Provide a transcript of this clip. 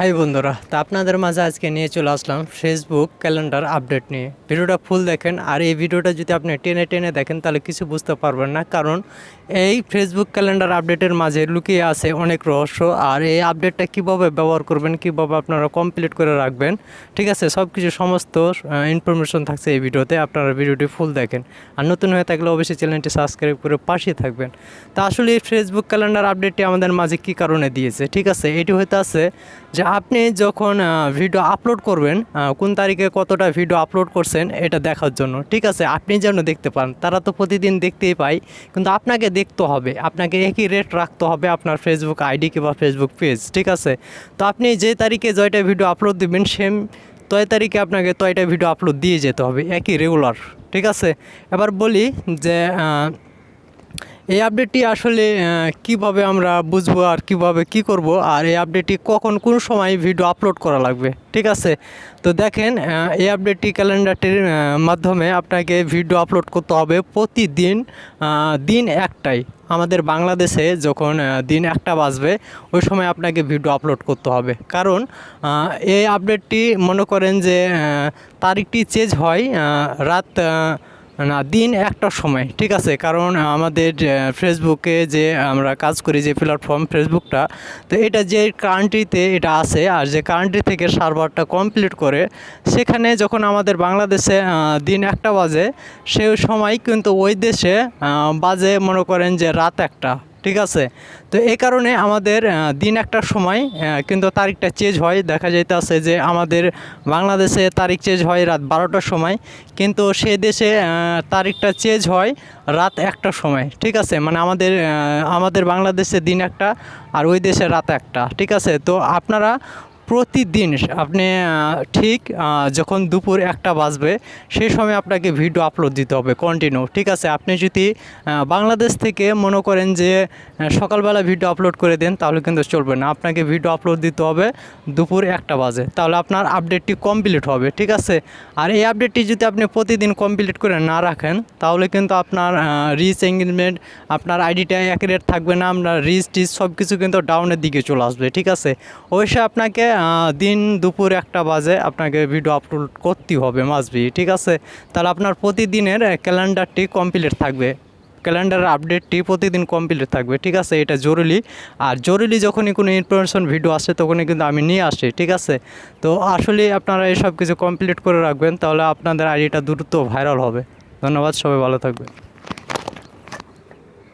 High বন্ধুরা, তা আপনাদের মাঝে আজকে নিয়ে চলে আসলাম ফেসবুক ক্যালেন্ডার আপডেট নিয়ে। ভিডিওটা ফুল দেখেন, আর এই ভিডিওটা যদি আপনি টেনে টেনে দেখেন, তাহলে কিছু বুঝতে পারবেন না, কারণ এই ফেসবুক ক্যালেন্ডার আপডেটের মাঝে লুকিয়ে আছে অনেক রহস্য, আর এই আপডেটটা কীভাবে ব্যবহার করবেন, কীভাবে আপনারা কমপ্লিট করে রাখবেন, ঠিক আছে? সব কিছু সমস্ত ইনফরমেশন থাকছে এই ভিডিওতে, আপনারা ভিডিওটি ফুল দেখেন। আর নতুন হয়ে থাকলে অবশ্যই চ্যানেলটি সাবস্ক্রাইব করে পাশে থাকবেন। তা আসলে এই ফেসবুক ক্যালেন্ডার আপডেটটি আমাদের মাঝে কী কারণে দিয়েছে, ঠিক আছে? এটি হয়তো আছে যে আপনি যখন ভিডিও আপলোড করবেন কোন তারিখে কতটা ভিডিও আপলোড করছেন, এটা দেখার জন্য, ঠিক আছে? আপনি যেন দেখতে পান, তারা তো প্রতিদিন দেখতেই পায়, কিন্তু আপনাকে দেখতে হবে, আপনাকে একই রেট রাখতে হবে আপনার ফেসবুক আইডি কিংবা ফেসবুক পেজ ঠিক আছে? তো আপনি যে তারিখে জয়টা ভিডিও আপলোড দিবেন সেম তয় তারিখে আপনাকে তয়টা ভিডিও আপলোড দিয়ে যেতে হবে, একই রেগুলার ঠিক আছে? এবার বলি যে এই আপডেটটি আসলে কীভাবে আমরা বুঝব আর কীভাবে কি করব? আর এই আপডেটটি কখন কোন সময় ভিডিও আপলোড করা লাগবে? ঠিক আছে? তো দেখেন এই আপডেটটি ক্যালেন্ডারটির মাধ্যমে আপনাকে ভিডিও আপলোড করতে হবে প্রতিদিন দিন একটাই। আমাদের বাংলাদেশে যখন দিন একটা বাজবে, ওই সময় আপনাকে ভিডিও আপলোড করতে হবে। কারণ এই আপডেটটি মনে করেন যে তারিখটি চেঞ্জ হয় রাত না, দিন একটা সময়, ঠিক আছে? কারণ আমাদের ফেসবুকে যে আমরা কাজ করি, যে প্ল্যাটফর্ম ফেসবুকটা তো এটা যে কান্ট্রিতে এটা আছে, আর যে কান্ট্রি থেকে সার্ভারটা কমপ্লিট করে, সেখানে যখন আমাদের বাংলাদেশে দিন একটা বাজে সেই সময় কিন্তু ওই দেশে বাজে মনে করেন যে রাত একটা। ঠিক আছে? তো এই কারণে আমাদের দিন একটা সময় কিন্তু তারিখটা চেঞ্জ হয়। দেখা যাইতেছে যে আমাদের বাংলাদেশে তারিখ চেঞ্জ হয় রাত বারোটার সময়। কিন্তু সে দেশে তারিখটা চেঞ্জ হয় রাত একটার সময়। ঠিক আছে? মানে আমাদের আমাদের বাংলাদেশে দিন একটা আর ওই দেশে রাত একটা। ঠিক আছে? তো আপনারা প্রতিদিন আপনি ঠিক যখন দুপুর একটা বাজবে সেই সময় আপনাকে ভিডিও আপলোড দিতে হবে কন্টিনিউ ঠিক আছে? আপনি যদি বাংলাদেশ থেকে মনে করেন যে সকালবেলা ভিডিও আপলোড করে দেন, তাহলে কিন্তু চলবে না। আপনাকে ভিডিও আপলোড দিতে হবে দুপুর একটা বাজে। তাহলে আপনার আপডেটটি কমপ্লিট হবে, ঠিক আছে? আর এই আপডেটটি যদি আপনি প্রতিদিন কমপ্লিট করে না রাখেন, তাহলে কিন্তু আপনার রিচ এঙ্গেজমেন্ট আপনার আইডিটা অ্যাকুরেট থাকবে না, আপনার রিচ টিচ সব কিছু কিন্তু ডাউনের দিকে চলে আসবে, ঠিক আছে? অবশ্যই আপনাকে দিন দুপুর একটা বাজে, আপনাকে ভিডিও আপলোড করতেই হবে মাসবি ঠিক আছে? তাহলে আপনার প্রতিদিনের ক্যালেন্ডারটি কমপ্লিট থাকবে। ক্যালেন্ডারের আপডেটটি প্রতিদিন কমপ্লিট থাকবে, ঠিক আছে? এটা জরুরি। আর জরুরি যখনই কোনো ইনফরমেশন ভিডিও আসে, তখনই কিন্তু আমি নিয়ে আসি, ঠিক আছে? তো আসলে আপনারা এসব কিছু কমপ্লিট করে রাখবেন, তাহলে আপনাদের আইডিটা দ্রুত ভাইরাল হবে। ধন্যবাদ, সবাই ভালো থাকবেন।